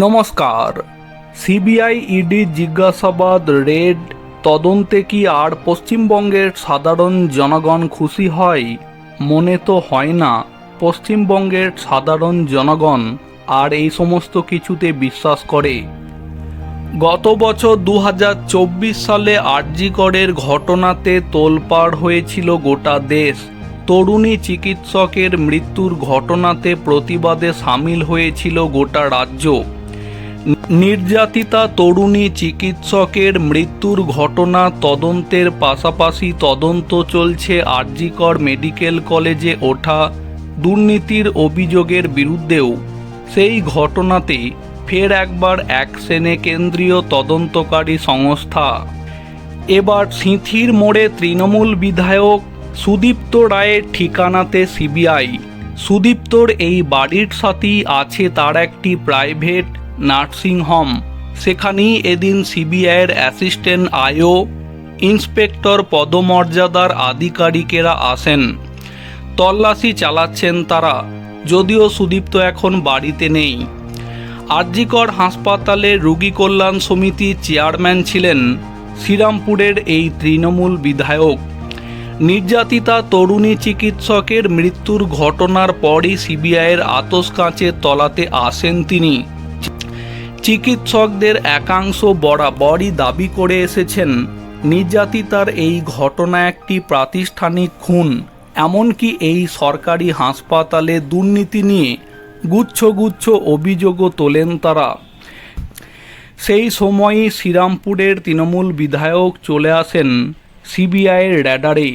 নমস্কার। CBI ED জিজ্ঞাসাবাদ raid. তদন্তে কি আর পশ্চিমবঙ্গের সাধারণ জনগণ খুশি হয়? মনে তো হয় না। পশ্চিমবঙ্গের সাধারণ জনগণ আর এই সমস্ত কিছুতে বিশ্বাস করে। গত বছর দু হাজার চব্বিশ সালে আরজিকরের ঘটনাতে তোলপাড় হয়েছিল গোটা দেশ। তরুণী চিকিৎসকের মৃত্যুর ঘটনাতে প্রতিবাদে সামিল হয়েছিল গোটা রাজ্য। নির্যাতিতা তরুণী চিকিৎসকের মৃত্যুর ঘটনা তদন্তের পাশাপাশি তদন্ত চলছে আরজিকর মেডিকেল কলেজে ওঠা দুর্নীতির অভিযোগের বিরুদ্ধেও। সেই ঘটনাতে ফের একবার অ্যাকশনে কেন্দ্রীয় তদন্তকারী সংস্থা। এবার সিঁথির মোড়ে তৃণমূল বিধায়ক সুদীপ্ত রায়ের ঠিকানাতে সিবিআই। সুদীপ্তর এই বাড়ির সাথেই আছে তার একটি প্রাইভেট নার্সিং হোম সেখানেই এদিন সিবিআইয়ের অ্যাসিস্ট্যান্ট আয়ো ইন্সপেক্টর পদমর্যাদার আধিকারিকেরা আসেন। তল্লাশি চালাচ্ছেন তারা, যদিও সুদীপ্ত এখন বাড়িতে নেই। আরজিকর হাসপাতালে রোগী কল্যাণ সমিতির চেয়ারম্যান ছিলেন শ্রীরামপুরের এই তৃণমূল বিধায়ক। নির্যাতিতা তরুণী চিকিৎসকের মৃত্যুর ঘটনার পরই সিবিআইয়ের আতস কাঁচের তলাতে আসেন তিনি। চিকিৎসকদের একাংশ বরাবরই দাবি করে এসেছেন নির্যাতিতার এই ঘটনা একটি প্রাতিষ্ঠানিক খুন। এমনকি এই সরকারি হাসপাতালে দুর্নীতি নিয়ে গুচ্ছ গুচ্ছ অভিযোগও তোলেন তারা। সেই সময়ই শ্রীরামপুরের তৃণমূল বিধায়ক চলে আসেন সিবিআইয়ের র্যাডারে